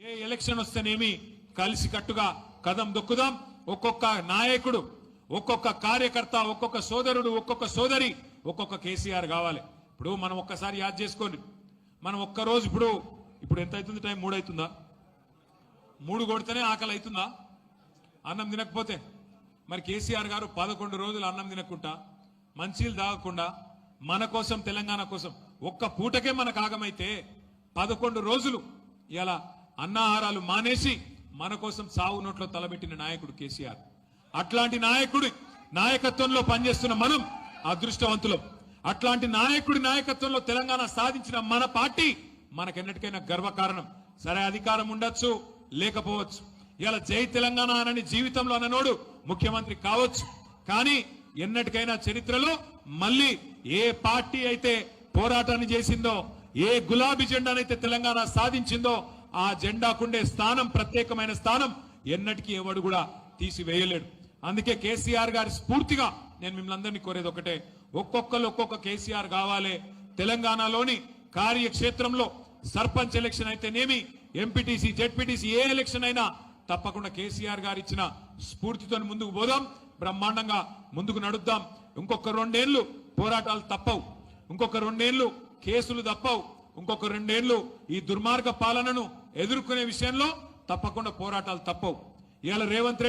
ఏ election వస్తేనేమి కలిసి కట్టుగా కదం దొక్కుదాం. ఒక్కొక్క నాయకుడు ఒక్కొక్క కార్యకర్త ఒక్కొక్క సోదరుడు ఒక్కొక్క సోదరి ఒక్కొక్క కేసీఆర్ కావాలి. ఇప్పుడు మనం ఒక్కసారి యాద్ చేసుకోండి. మనం ఒక్క రోజు ఇప్పుడు ఇప్పుడు ఎంత అవుతుంది టైం? మూడు అవుతుందా? మూడు కొడితేనే ఆకలి అవుతుందా? అన్నం తినకపోతే? మరి కేసీఆర్ గారు పదకొండు రోజులు అన్నం తినకుండా మంచిలు తాగకుండా మన కోసం తెలంగాణ కోసం ఒక్క పూటకే మనకు ఆగమైతే పదకొండు రోజులు ఇలా అన్నాహారాలు మానేసి మన కోసం సావు నోట్లో తలబెట్టిన నాయకుడు కేసీఆర్. అట్లాంటి నాయకుడి నాయకత్వంలో పనిచేస్తున్న మనం అదృష్టవంతులం. అట్లాంటి నాయకుడి నాయకత్వంలో తెలంగాణ సాధించిన మన పార్టీ మనకెన్నటికైనా గర్వకారణం. సరే అధికారం ఉండొచ్చు లేకపోవచ్చు. ఇలా జై తెలంగాణ అనని జీవితంలో అన్ననోడు ముఖ్యమంత్రి కావచ్చు. కానీ ఎన్నటికైనా చరిత్రలో మళ్ళీ ఏ పార్టీ అయితే పోరాటాన్ని చేసిందో ఏ గులాబీ జెండానైతే తెలంగాణ సాధించిందో ఆ జెండాకుండే స్థానం ప్రత్యేకమైన స్థానం ఎన్నటికీ ఎవడు కూడా తీసివేయలేడు. అందుకే కేసీఆర్ గారి స్ఫూర్తిగా నేను మిమ్మల్ని అందరినీ కోరేది ఒకటే. ఒక్కొక్కరు ఒక్కొక్క కేసీఆర్ కావాలి. తెలంగాణలోని కార్యక్షేత్రంలో సర్పంచ్ ఎలక్షన్ అయితేనేమి ఎంపీటీసీ జెడ్పీటీసీ ఏ ఎలక్షన్ అయినా తప్పకుండా కేసీఆర్ గారు ఇచ్చిన స్ఫూర్తితో ముందుకు పోదాం. బ్రహ్మాండంగా ముందుకు నడుద్దాం. ఇంకొక రెండేళ్ళు పోరాటాలు తప్పవు. ఇంకొక రెండేళ్ళు కేసులు తప్పవు. ఇంకొక రెండేళ్ళు ఈ దుర్మార్గ పాలనను ఎదుర్కొనే విషయంలో తప్పకుండా పోరాటాలు తప్పవు. ఇవాళ రేవంత్ రెడ్డి